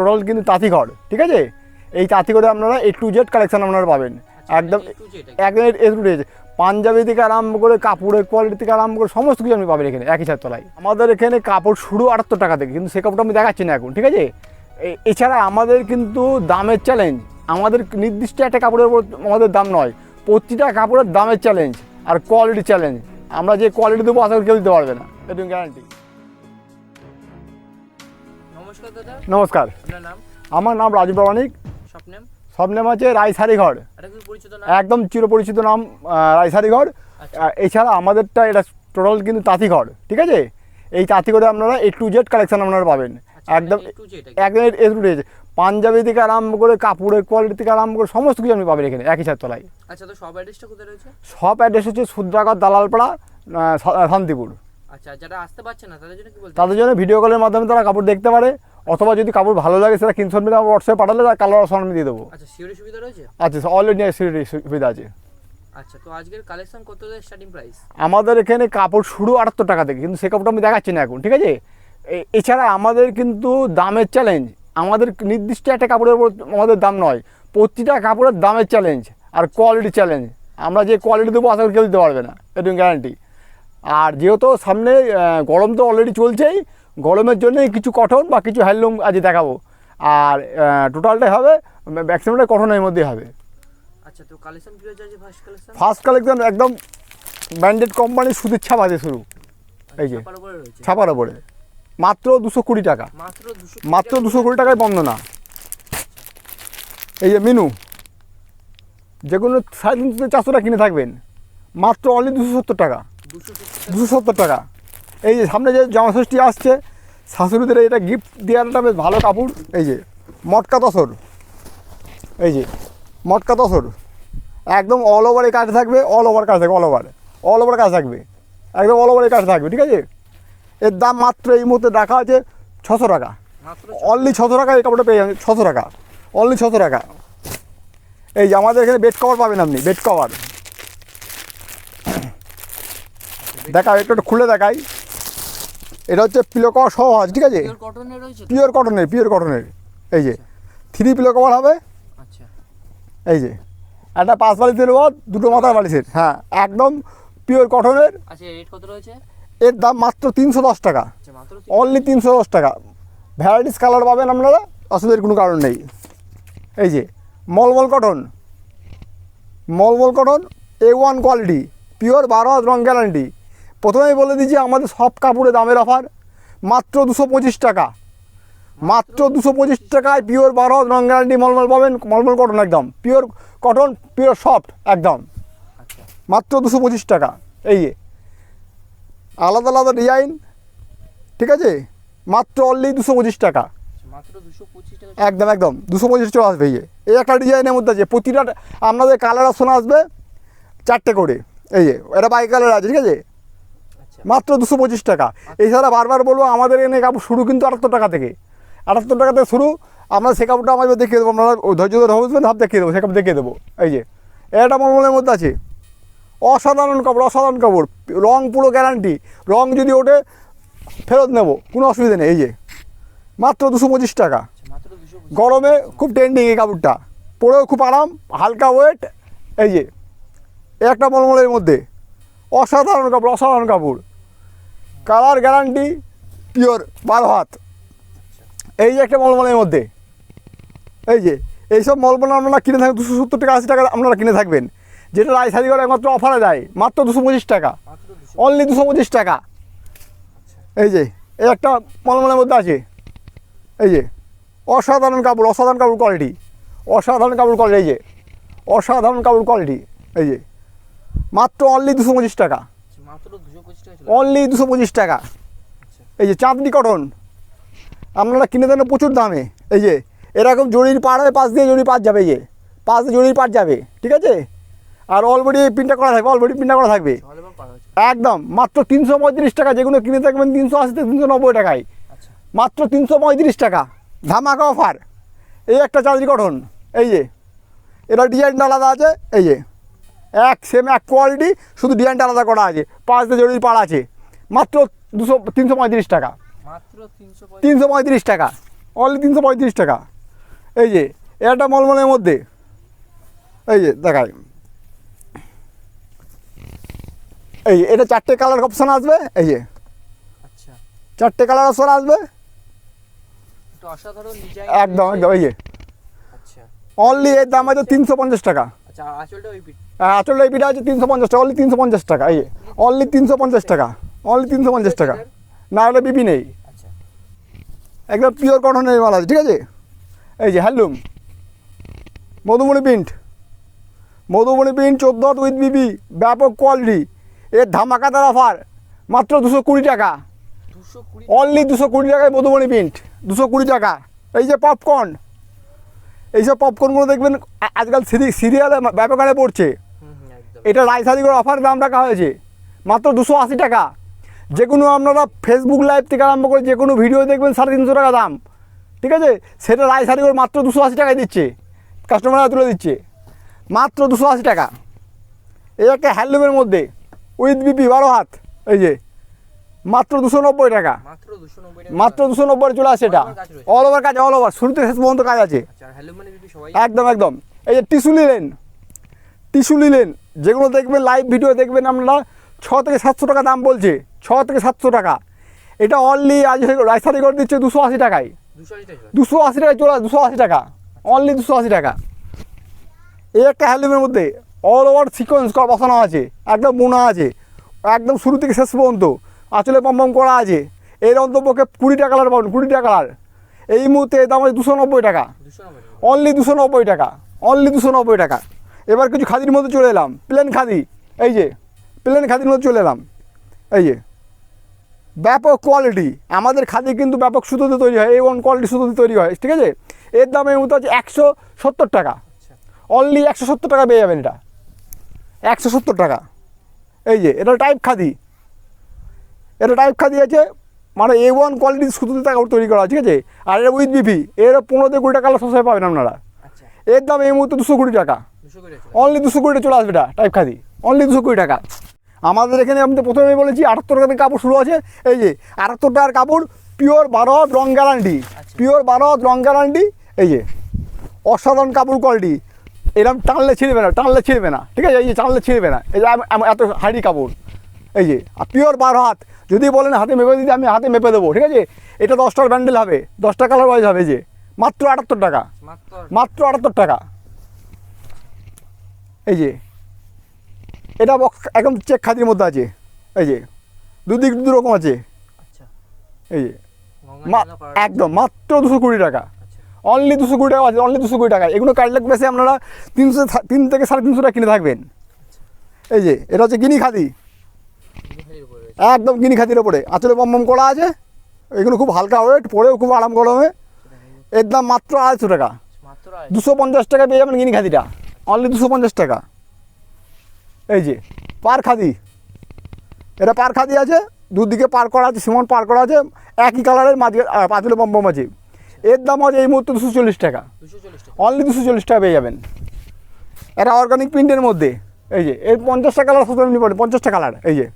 Total কিন্তু তাঁতিঘর ঠিক আছে? এই তাঁতিঘরে আপনারা এ টু জেড কালেকশান আপনারা পাবেন। একদম Z একদম। একদম এ টু জেড পাঞ্জাবি থেকে আরম্ভ করে কাপড়ের কোয়ালিটি থেকে আরম্ভ করে সমস্ত কিছু আপনি পাবেন এখানে একই ছাদ তলায়। আমাদের এখানে কাপড় শুরু আটাত্তর টাকা থেকে কিন্তু সে কাপড়টা আমি দেখাচ্ছি না এখন ঠিক আছে? এছাড়া আমাদের কিন্তু দামের চ্যালেঞ্জ আমাদের নির্দিষ্ট একটা কাপড়ের উপর আমাদের দাম নয় প্রতিটা কাপড়ের দামের চ্যালেঞ্জ আর কোয়ালিটি চ্যালেঞ্জ আমরা যে কোয়ালিটি দেবো আশা করি কেউ দিতে পারবে না। এটা গ্যারান্টি নমস্কার দাদা। নমস্কার। আপনার নাম? আমার নাম রাজু প্রামাণিক স্বপ্নেম সব নাম আছে রায়সারি ঘর এটা কি পরিচিত নাম? একদম চিরপরিচিত নাম আহ, রায়সারি ঘর আচ্ছা। এছাড়া আমাদেরটা এটা টোটাল কিন্তু তাঁতিঘর ঠিক আছে? এই তাঁতিঘরে আপনারা এ টু জেড কালেকশন আপনারা পাবেন। আচ্ছা, একদম A একদম। একদম এ টু জেড পাঞ্জাবি থেকে আরম্ভ করে কাপড়ের কোয়ালিটি থেকে আরম্ভ করে সমস্ত কিছু আপনি পাবেন এখানে একই ছাদ তলায়। আচ্ছা তো সব অ্যাড্রেসটা কোথায় রয়েছে? সব অ্যাড্রেস হচ্ছে সুদ্রাগর দালালপাড়া শান্তিপুর। আচ্ছা যারা আসতে পারছে না তাদের জন্য কি বলতে তাদের জন্য ভিডিও কলের মাধ্যমে তারা কাপড় দেখতে পারে অথবা যদি কাপড় ভালো লাগে সেটা কিনশন মিলে হোয়াটসঅ্যাপে পাঠালে তার কালার অপশন আমি দিয়ে দেবো। আচ্ছা সিওরি সুবিধা রয়েছে? আচ্ছা অল ইন্ডিয়া সুবিধা আছে। আচ্ছা তো আজকের কালেকশন কত স্টার্টিং প্রাইস আমাদের এখানে কাপড় শুরু আটাত্তর টাকা থেকে কিন্তু সে কাপড়টা আমি দেখাচ্ছি না এখন ঠিক আছে? এছাড়া আমাদের কিন্তু দামের চ্যালেঞ্জ আমাদের নির্দিষ্ট একটা কাপড়ের উপর আমাদের দাম নয় প্রতিটা কাপড়ের দামের চ্যালেঞ্জ আর কোয়ালিটি চ্যালেঞ্জ আমরা যে কোয়ালিটি দেবো আশা করি কেউ দিতে পারবে না এটা গ্যারান্টি আর যেহেতু সামনে গরম তো অলরেডি চলছেই গরমের জন্যই কিছু কঠন বা কিছু হ্যান্ডলুম আজ দেখাবো। আর টোটালটাই হবে ম্যাক্সিমামটা কটনের মধ্যেই হবে। আচ্ছা তো কালেকশন কি রয়েছে ফার্স্ট কালেকশন ফার্স্ট কালেকশন একদম ব্র্যান্ডেড কোম্পানির সুদের ছাপ আছে শুরু এই যে। ছাপার ওপরে মাত্র দুশো কুড়ি টাকা। মাত্র দুশো কুড়ি টাকায় বন্দনা এই যে মিনু যে কোনো সাড়ে তিনশো থেকে চারশো টাকা কিনে থাকবেন। মাত্র অনলি দুশো সত্তর টাকা। দুশো সত্তর টাকা। এই যে সামনে যে জামা ষষ্ঠী আসছে শাশুড়িদের এটা গিফট দেওয়াটা বেশ ভালো কাপড়। এই যে মটকা তসর। এই যে মটকা তসর। একদম অল ওভার এই কাজ থাকবে অল ওভার কাজ থাকবে অল ওভার অল ওভার কাজ থাকবে। একদম অল ওভার এই কাজ থাকবে ঠিক আছে? এর দাম মাত্র এই মুহূর্তে দেখা আছে ছশো টাকা। অনলি ছশো টাকা। এই কাপড়টা পেয়ে যাবেন ছশো টাকা। অনলি ছশো টাকা। এই যে আমাদের এখানে বেড কভার পাবেন আপনি বেড কভার দেখা একটু একটু খুলে দেখাই। এটা হচ্ছে পিলো কভার সহ আছে ঠিক আছে? পিওর কটনের পিওর কটনের এই যে থ্রি পিলো কভার হবে। আচ্ছা। এই যে একটা পাঁচ বালিশের দেবো দুটো মাথার বালিশের হ্যাঁ একদম পিওর কটনের আচ্ছা এর দাম মাত্র তিনশো দশ টাকা। আচ্ছা অনলি তিনশো দশ। টাকা। ভ্যারাইটিস কালার পাবেন আপনারা অসুবিধার কোনো কারণ নেই। এই যে mulmul cotton mulmul cotton A one quality pure বারো রং গ্যারান্টি প্রথমেই বলে দিচ্ছি আমাদের সব কাপড়ে দামের অফার। মাত্র দুশো পঁচিশ টাকা। মাত্র দুশো পঁচিশ টাকায় পিওর বারো রং গ্যারান্টি মলমল পাবেন মলমল কটন একদম। পিওর কটন পিওর সফট একদম। মাত্র দুশো পঁচিশ টাকা। এই আলাদা আলাদা ডিজাইন ঠিক আছে? মাত্র অনলি দুশো পঁচিশ টাকা। টাকা। একদম একদম। দুশো পঁচিশ চলে আসবে এই যে। এই একটা ডিজাইনের মধ্যে আছে। প্রতিটা আপনাদের কালার অপশন আসবে চারটে করে। এই যে এটা বাই কালার আছে ঠিক আছে? মাত্র দুশো পঁচিশ টাকা। এছাড়া বারবার বলব আমাদের এনে কাপড় শুরু কিন্তু আটাত্তর টাকা থেকে। আটাত্তর টাকা থেকে শুরু আমরা সে কাপড়টা আমাদের দেখিয়ে দেবো আপনারা ও ধৈর্য ধরে ভাব দেখিয়ে দেবো সে কাপড় দেখিয়ে দেবো। এই যে এটা মলমলের মধ্যে আছে। অসাধারণ কাপড় অসাধারণ কাপড় রং পুরো গ্যারান্টি রং যদি ওঠে ফেরত নেব কোনো অসুবিধা নেই। এই যে মাত্র দুশো পঁচিশ টাকা। গরমে খুব ট্রেন্ডিং এই কাপড়টা। পরেও খুব আরাম হালকা ওয়েট এই যে একটা মলমলের মধ্যে। অসাধারণ কাপড় অসাধারণ কাপড়। কালার গ্যারান্টি পিওর, বারো হাত। এই যে একটা মলমলের মধ্যে। এই যে, এইসব মলমল আপনারা কিনে থাকবেন, দুশো সত্তর টাকা, আশি টাকা আপনারা কিনে থাকবেন। যেটা রায় শাড়ি করে একমাত্র অফারে দেয় মাত্র দুশো পঁচিশ টাকা। অনলি দুশো পঁচিশ টাকা। এই যে, এই একটা মলমলের মধ্যে আছে। এই যে, অসাধারণ কাপড় অসাধারণ কাপড় কোয়ালিটি অসাধারণ কাপড় কোয়ালিটি এই যে। অসাধারণ কাপড় কোয়ালিটি এই যে। মাত্র অনলি দুশো পঁচিশ টাকা। অনলি দুশো পঁচিশ টাকা আচ্ছা। এই যে চাঁদনি কটন আপনারা কিনে দেন প্রচুর দামে। এই যে এরকম জরির পাড় হবে পাশ দিয়ে জরি পাট যাবে এই যে। পাশ দিয়ে জরির পাট যাবে ঠিক আছে? আর অলরেডি প্রিন্টটা করা থাকবে অলরেডি প্রিন্টটা করা থাকবে। একদম মাত্র তিনশো পঁয়ত্রিশ টাকা যেগুলো কিনে থাকবেন তিনশো আশি থেকে তিনশো নব্বই টাকায়। আচ্ছা। মাত্র তিনশো পঁয়ত্রিশ টাকা ধামাকা অফার এই একটা চাঁদনি গঠন এই যে। এটা ডিজাইনটা আলাদা আছে এই যে। এক সেম এক কোয়ালিটি শুধু ডিজাইনটা আলাদা করা আছে। পাঁচ দিয়ে জরির পাড় আছে। মাত্র দুশো তিনশো পঁয়ত্রিশ টাকা। তিনশো পঁয়ত্রিশ। টাকা। অনলি তিনশো পঁয়ত্রিশ টাকা। এই যে এটা মলমলের মধ্যে। এই যে দেখাই। এই যে, এটা চারটে কালার অপশান আসবে। এই যে আচ্ছা। চারটে কালার অপশান আসবে। একদম একদম এই যে। আচ্ছা। অনলি এর দাম আছে তিনশো পঞ্চাশ টাকা। আচ্ছা আঁচলটা ওই পিঠ আসলে এই পিঠা আছে তিনশো পঞ্চাশ টাকা অনলি তিনশো পঞ্চাশ টাকা এই অনলি তিনশো পঞ্চাশ টাকা অনলি তিনশো পঞ্চাশ টাকা। না হলে বিপি নেই। আচ্ছা। একদম পিওর কটনের মাল আছে ঠিক আছে? এই যে handloom Madhumani print Madhumani print চোদ্দ উইথ বিবি ব্যাপক কোয়ালিটি এর ধামাকাদার অফার মাত্র দুশো কুড়ি টাকা। অনলি দুশো কুড়ি টাকায় মধুমণি প্রিন্ট দুশো কুড়ি টাকা। এই যে পপকর্ন এইসব পপকর্নগুলো দেখবেন আজকাল সিরি- সিরিয়ালে ব্যাপক হারে পড়ছে। এটা রায়সারি করে অফার দাম রাখা হয়েছে। মাত্র দুশো আশি টাকা। যে কোনো আপনারা ফেসবুক লাইভ থেকে আরম্ভ করে যে কোনো ভিডিও দেখবেন সাড়ে তিনশো টাকা দাম। ঠিক আছে? সেটা রায়সারি করে মাত্র দুশো আশি টাকায় দিচ্ছে। কাস্টমাররা তুলে দিচ্ছে। মাত্র দুশো আশি টাকা। এই একটা হ্যান্ডলুমের মধ্যে। উইথ বিপি বারো হাত। এই যে। মাত্র দুশো নব্বই টাকা। মাত্র দুশো নব্বই চলে আসে এটা। অল ওভার কাজ অল ওভার শুরুতে শেষ পর্যন্ত কাজ আছে। আচ্ছা মানে একদম একদম। এই যে টিস্যু নিলেন টিস্যু নিলেন যেগুলো দেখবেন লাইভ ভিডিও দেখবেন আপনারা ছ থেকে সাতশো টাকা দাম বলছে। ছ থেকে সাতশো টাকা। এটা অনলি আজ রাজশাহী করে দিচ্ছে দুশো আশি টাকায়। দুশো আশি টাকায় চলে দুশো আশি টাকা। অনলি দুশো আশি টাকা। এই একটা হ্যান্ডলুমের মধ্যে অল ওভার সিকোয়েন্স বসানো আছে। একদম বোনা আছে। একদম শুরু থেকে শেষ পর্যন্ত। আঁচলে পম্পম করা আছে। এর অন্তপক্ষে কুড়ি টাকা কালার পাবেন কুড়ি টাকা কালার। এই মুহূর্তে এর দাম আছে দুশো নব্বই টাকা। অনলি দুশো নব্বই টাকা অনলি দুশো নব্বই টাকা। এবার কিছু খাদির মধ্যে চলে এলাম প্লেন খাদি। এই যে প্লেন খাদির মধ্যে চলে এলাম। এই যে, ব্যাপক কোয়ালিটি আমাদের খাদি কিন্তু ব্যাপক সুতোতে তৈরি হয় এই ওয়ান কোয়ালিটি সুতোতে তৈরি হয়, ঠিক আছে? এর দাম এই মতো হচ্ছে একশো সত্তর টাকা। অনলি একশো সত্তর টাকা পেয়ে যাবেন এটা। একশো সত্তর টাকা। এই যে, এটা টাইপ খাদি। এটা টাইপ খাদি আছে মানে এ ওয়ান কোয়ালিটির সুতোতে টাকা তৈরি করা ঠিক আছে? আর এটা উইথ বিপি এর পনেরো থেকে কুড়ি টাকা সবসময় পাবেন আপনারা। আচ্ছা। এর দাম এই মুহূর্তে দুশো কুড়ি টাকা। টাকা। অনলি দুশো কুড়ি টাকা চলে আসবে এটা টাইপ খাদি অনলি দুশো কুড়ি টাকা। আমাদের এখানে আমি তো প্রথমেই বলেছি আটাত্তর টাকার কাপড় শুরু আছে। এই যে আটাত্তর টাকার কাপড় পিওর বারো রং গ্যারান্টি। পিওর বারো রং গ্যারান্টি এই যে অসাধারণ কাপড় কোয়ালিটি এরকম টানলে ছিঁড়বে না টানলে ছিঁড়বে না ঠিক আছে? এই যে টানলে ছিঁড়বে না। এই যে এত হাড়ি কাপড়। এই যে আর পিওর বারো হাত। যদি বলেন হাতে মেপে দিতে আমি হাতে মেপে দেবো ঠিক আছে? এটা দশটার ব্যান্ডেল হবে দশটা কালার ওয়াইজ হবে যে। মাত্র আটাত্তর টাকা। মাত্র আটাত্তর। টাকা। এই যে এটা একদম চেক খাতির মধ্যে আছে। এই যে দুদিক দু রকম আছে। আচ্ছা। এই যে একদম মাত্র দুশো কুড়ি টাকা। আচ্ছা। অনলি দুশো কুড়ি টাকা আছে অনলি দুশো কুড়ি টাকা। এগুলো কাটলে বেশি আপনারা তিনশো তিন থেকে সাড়ে তিনশো টাকা কিনে থাকবেন। এই যে এটা হচ্ছে গিনি খাদি। একদম গিনি খাদির ওপরে। আঁচলে বম করা আছে। এগুলো খুব হালকা ওয়েট পরেও খুব আরাম গরমে এর দাম মাত্র আড়াইশো টাকা। দুশো পঞ্চাশ টাকা পেয়ে যাবেন গিনি খাদিটা অনলি দুশো পঞ্চাশ টাকা। এই যে পার খাদি। এটা পার খাদি আছে দুদিকে পার করা আছে সিমন পার করা আছে একই কালারের মাঝে পাঁচলে বম্বম আছে। এর দাম আছে এই মুহূর্তে দুশো চল্লিশ টাকা। অনলি দুশো চল্লিশ টাকা পেয়ে যাবেন। এটা অর্গানিক প্রিন্টের মধ্যে। এই যে এর পঞ্চাশটা কালার এমনি পঞ্চাশটা কালার এই যে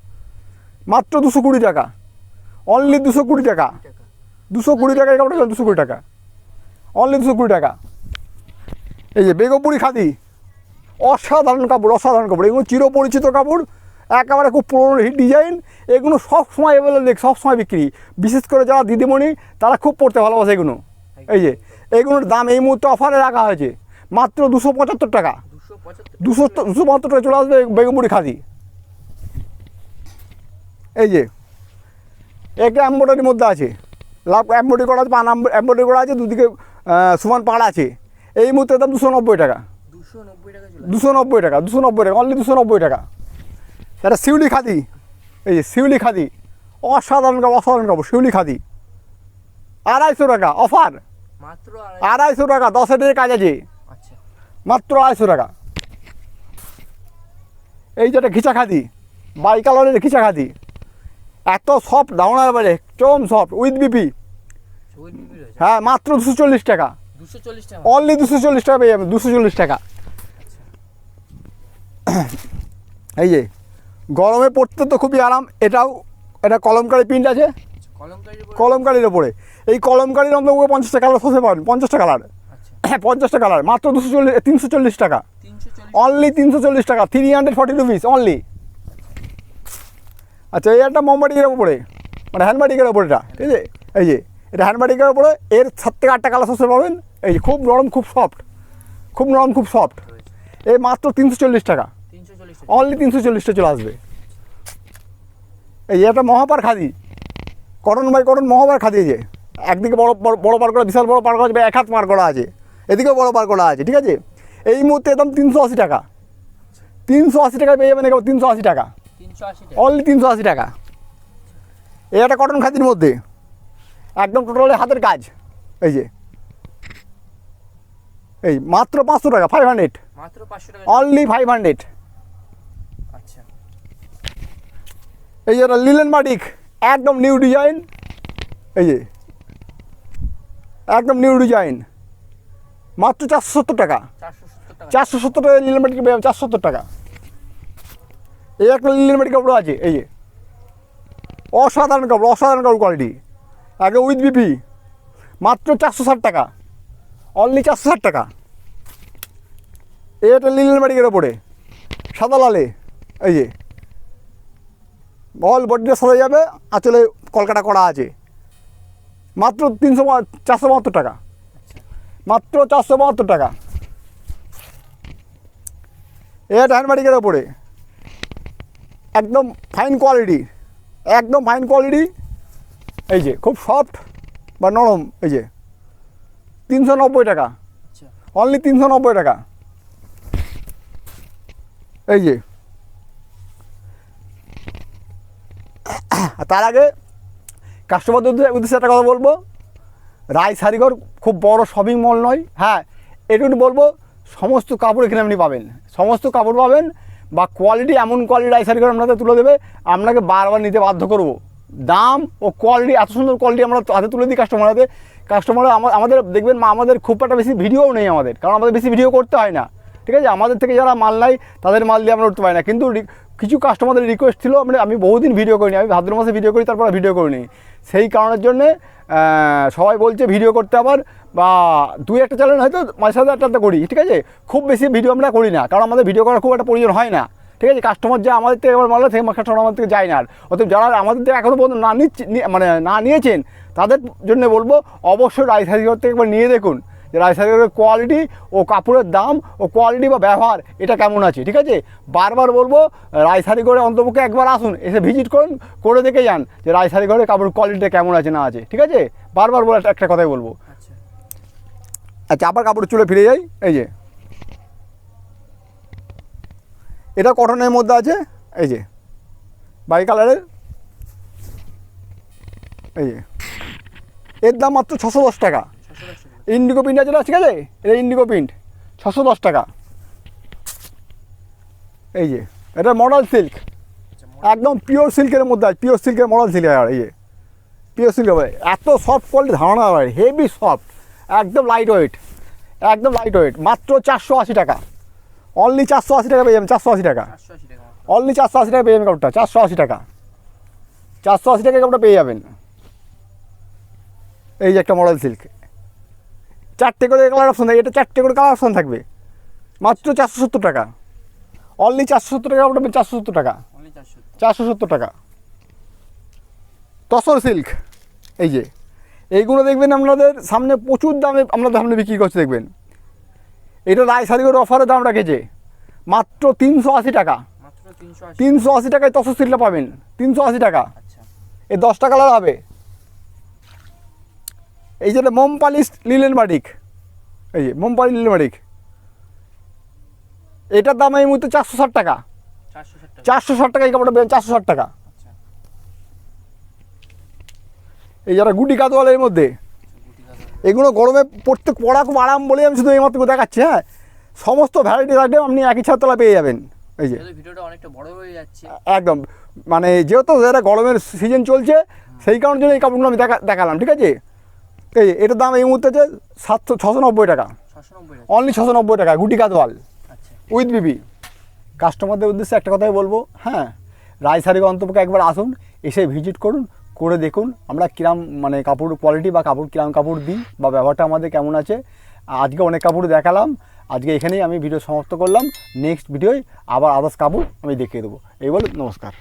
মাত্র দুশো কুড়ি টাকা। অনলি দুশো কুড়ি টাকা। দুশো কুড়ি টাকা কাপড়টা দুশো কুড়ি টাকা। অনলি দুশো কুড়ি টাকা। এই যে বেগমপুরি খাদি অসাধারণ কাপড় অসাধারণ কাপড়। এগুলো চিরপরিচিত কাপড় একেবারে খুব পুরোনো হিট ডিজাইন। এগুলো সব সময় অ্যাভেলেবল সব সময় বিক্রি। বিশেষ করে যারা দিদিমণি তারা খুব পড়তে ভালোবাসে এগুলো। এই যে এগুলোর দাম এই মুহূর্তে অফারে রাখা হয়েছে। মাত্র দুশো পঁচাত্তর টাকা। দুশো দুশো দুশো পঁচাত্তর টাকা চলে আসবে বেগমপুরি খাদি। এই যে একটা এম্ব্রয়ডারির মধ্যে আছে লাভ এম্ব্রয়ডারি করা আছে পান এম্ব্রয়ডারি করা আছে দুদিকে সমান পাড় আছে। এই মুহূর্তে দাম দুশো নব্বই টাকা। দুশো নব্বই টাকা দুশো নব্বই টাকা অনলি দুশো নব্বই টাকা। এটা শিউলি খাদি। এই যে শিউলি খাদি। অসাধারণ কাপড় অসাধারণ কাপড় শিউলি খাদি। আড়াইশো টাকা অফার। আড়াইশো টাকা দশ হাজারের কাজ আছে। আচ্ছা। মাত্র আড়াইশো টাকা। এই যে যেটা ঘিচা খাদি। বাই কালারের খিচা খাদি। এত সফট দাওনার বাজে চম সফট উইথ বিপি হ্যাঁ মাত্র দুশো চল্লিশ টাকা। অনলি দুশো চল্লিশ টাকা পেয়ে যাবেন দুশো চল্লিশ টাকা। এই যে গরমে পড়তে তো খুবই আরাম এটাও এটা কলমকারি প্রিন্ট আছে? কলমকারির ওপরে এই কলমকারির অন্তর্ভুক্ত পঞ্চাশটা কালার হতে পারেন পঞ্চাশটা কালার হ্যাঁ পঞ্চাশটা কালার মাত্র দুশো চল্লিশ তিনশো চল্লিশ টাকা। অনলি তিনশো চল্লিশ টাকা three hundred forty rupees only আচ্ছা এই একটা মোমবাটিকের ওপরে মানে হ্যান্ডবাটিকের ওপরে এটা? ঠিক আছে এই যে এটা হ্যান্ডবাটিকের ওপরে এর সাত থেকে আটটা কালার সসে পাবেন। এই যে খুব নরম খুব সফট খুব নরম খুব সফট এই মাত্র তিনশো চল্লিশ টাকা। তিনশো চল্লিশ অনলি তিনশো চল্লিশটা চলে আসবে। এই যে একটা মহাপার খাদি। কটন বাই কটন মহাপার খাদি যে। একদিকে বড় বড় বড় পার করা বিশাল বড় পার করা আছে এক হাত পার করা আছে। এদিকেও বড় পার করা আছে ঠিক আছে? এই মুহূর্তে একদম তিনশো আশি টাকা। তিনশো আশি টাকা পেয়ে যাবেন তিনশো আশি টাকা। অনলি তিনশো আশি টাকা। এই একটা কটন খাদির মধ্যে। একদম টোটালি হাতের কাজ। এই যে। এই মাত্র পাঁচশো টাকা ফাইভ হান্ড্রেড মাত্র পাঁচশো টাকা। অনলি ফাইভ হান্ড্রেড আচ্ছা। এই যে লিলেন মাটিক একদম নিউ ডিজাইন এই যে। একদম নিউ ডিজাইন মাত্র চারশো সত্তর টাকা। চারশো সত্তর টাকা। চারশো সত্তর টাকা লিলেন মাটিক চারশো সত্তর টাকা। এই একটা লিলেন কাপড় আছে, এই যে। অসাধারণ কাপড় অসাধারণ কাপড় কোয়ালিটি আগে উইথ বিপি মাত্র চারশো ষাট টাকা। অনলি চারশো ষাট টাকা। একটা লিলেন মাটিকের ওপরে সাদা লালে, এই যে। অল বডিটা সাদা যাবে, আঁচলে কলকাটা করা আছে। মাত্র তিনশো চারশো বাহাত্তর টাকা। মাত্র চারশো বাহাত্তর টাকা। এটা হ্যান্ড হ্যান্ডবাটিকের ওপরে একদম ফাইন কোয়ালিটি একদম ফাইন কোয়ালিটি এই যে খুব সফট বা নরম এই যে তিনশো নব্বই টাকা। আচ্ছা। অনলি তিনশো নব্বই টাকা। এই যে। তার আগে কাস্টমারদের উদ্দেশ্যে- উদ্দেশ্যে একটা কথা বলব। রায় শাড়িঘর খুব বড় শপিং মল নয় হ্যাঁ এটুকু বলব সমস্ত কাপড় এখানে আপনি পাবেন। সমস্ত কাপড় পাবেন বা কোয়ালিটি এমন কোয়ালিটি রায় শাড়িঘর আপনাদের তুলে দেবে, আপনাকে বারবার নিতে বাধ্য করব। দাম ও কোয়ালিটি এত সুন্দর কোয়ালিটি আমরা হাতে তুলে দিই কাস্টমার হাতে। কাস্টমার আমাদের, দেখবেন মা আমাদের খুব একটা বেশি ভিডিওও নেই আমাদের, কারণ আমাদের বেশি ভিডিও করতে হয় না। ঠিক আছে? আমাদের থেকে যারা মাল নাই তাদের মাল দিয়ে আমরা উঠতে পারি না। কিন্তু কিছু কাস্টমারদের রিকোয়েস্ট ছিল আমরা আমি বহুদিন ভিডিও করিনি, আমি ভাদ্র মাসে ভিডিও করি, তারপর ভিডিও করিনি। সেই কারণের জন্যে সবাই বলছে ভিডিও করতে আবার, বা দুই একটা চ্যানেল হয়তো মাঝে সাথে একটা করি, ঠিক আছে? খুব বেশি ভিডিও আমরা করি না, কারণ আমাদের ভিডিও করার খুব একটা প্রয়োজন হয় না, ঠিক আছে? কাস্টমার যে আমাদের থেকে এবার মারলে থেকে কাস্টমার আমাদের থেকে যায় না আর। অতএব যারা আমাদের থেকে এখনও পর্যন্ত না নিচ্ছে মানে না নিয়েছেন, তাদের জন্য বলব, অবশ্যই রাজশাহীগড় থেকে একবার নিয়ে দেখুন। যে রাজশাহীগড়ের কোয়ালিটি ও কাপড়ের দাম ও কোয়ালিটি বা ব্যবহার এটা কেমন আছে ঠিক আছে? বারবার বলব রাজশাহীগড়ে অন্তপক্ষে একবার আসুন এসে ভিজিট করুন করে দেখে যান যে রাজশাহীগড়ের কাপড়ের কোয়ালিটিটা কেমন আছে না আছে ঠিক আছে? বারবার বলে একটা- একটা কথাই বলব। আচ্ছা। আচ্ছা আবার কাপড় চুলে ফিরে যাই এই যে। এটা কটনের মধ্যে আছে এই যে। বাই কালারের। এই যে। এর দাম মাত্র ছশো দশ টাকা। ইন্ডিগো প্রিন্ট আছে না? ঠিক আছে? এটা ইন্ডিগো প্রিন্ট ছশো দশ টাকা। এই যে, এটা মডেল সিল্ক একদম পিওর সিল্কের মধ্যে আছে পিওর সিল্কের মডেল সিল্ক আর এই যে। পিওর সিল্ক এত সফট কোয়ালিটি ধারণা হয় হেভি সফট একদম লাইট ওয়েট একদম লাইট ওয়েট মাত্র চারশো আশি টাকা। অনলি চারশো আশি টাকা পেয়ে যাবেন, চারশো আশি টাকা। অনলি চারশো আশি টাকা পেয়ে যাবেন কাপড়টা চারশো আশি টাকা। চারশো আশি টাকা কাপড়টা পেয়ে যাবেন। এই যে একটা মডেল সিল্ক চারটে করে কালার অপশন থাকে এটা চারটে করে কালার অপশন থাকবে। মাত্র চারশো সত্তর টাকা। অনলি চারশো সত্তর টাকা ওটা চারশো সত্তর টাকা। চারশো সত্তর টাকা। তসর সিল্ক এই যে। এইগুলো দেখবেন আপনাদের সামনে প্রচুর দামে আপনাদের সামনে বিক্রি করছে দেখবেন। এটা রায় শাড়িগুলোর অফারের দাম রাখেছে। মাত্র তিনশো আশি টাকা। তিনশো আশি টাকায় তসর সিল্কটা পাবেন। তিনশো আশি টাকা। আচ্ছা। এই দশটা কালার হবে। এই যেটা মোমপালিশ লিলেন বাটিক এই যে মোমপালি লিলেন বাটিক এটার দাম এই মুহূর্তে চারশো ষাট টাকা। চারশো ষাট টাকা। এই কাপড়টা চারশো ষাট টাকা। আচ্ছা। এই যারা গুটি কাতোয়ালের মধ্যে এগুলো গরমে পড়তে পড়া খুব আরাম বলে আমি শুধু এইমাত্র দেখাচ্ছি হ্যাঁ? সমস্ত ভ্যারাইটিস আইটেম আপনি একই ছাদতলা পেয়ে যাবেন এই যে। ভিডিওটা অনেকটা বড় হয়ে যাচ্ছে। একদম মানে যেহেতু এটা গরমের সিজন চলছে সেই কারণের জন্য এই কাপড়গুলো আমি দেখা দেখালাম ঠিক আছে? এই এটার দাম এই মুহূর্তে আছে সাতশো ছশো নব্বই টাকা। অনলি ছশো নব্বই টাকা গুটি আচ্ছা। উইথ বিবি কাস্টমারদের উদ্দেশ্যে একটা কথাই বলব হ্যাঁ রায়সারিকে অন্তপক্ষে একবার আসুন এসে ভিজিট করুন করে দেখুন আমরা কিরাম মানে কাপড় কোয়ালিটি বা কাপড় কিরাম কাপড় দিই বা ব্যবহারটা আমাদের কেমন আছে। আজকে অনেক কাপড় দেখালাম আজকে এখানেই আমি ভিডিও সমাপ্ত করলাম নেক্সট ভিডিওয় আবার আদার্স কাপড় আমি দেখিয়ে দেবো। এই বলে নমস্কার।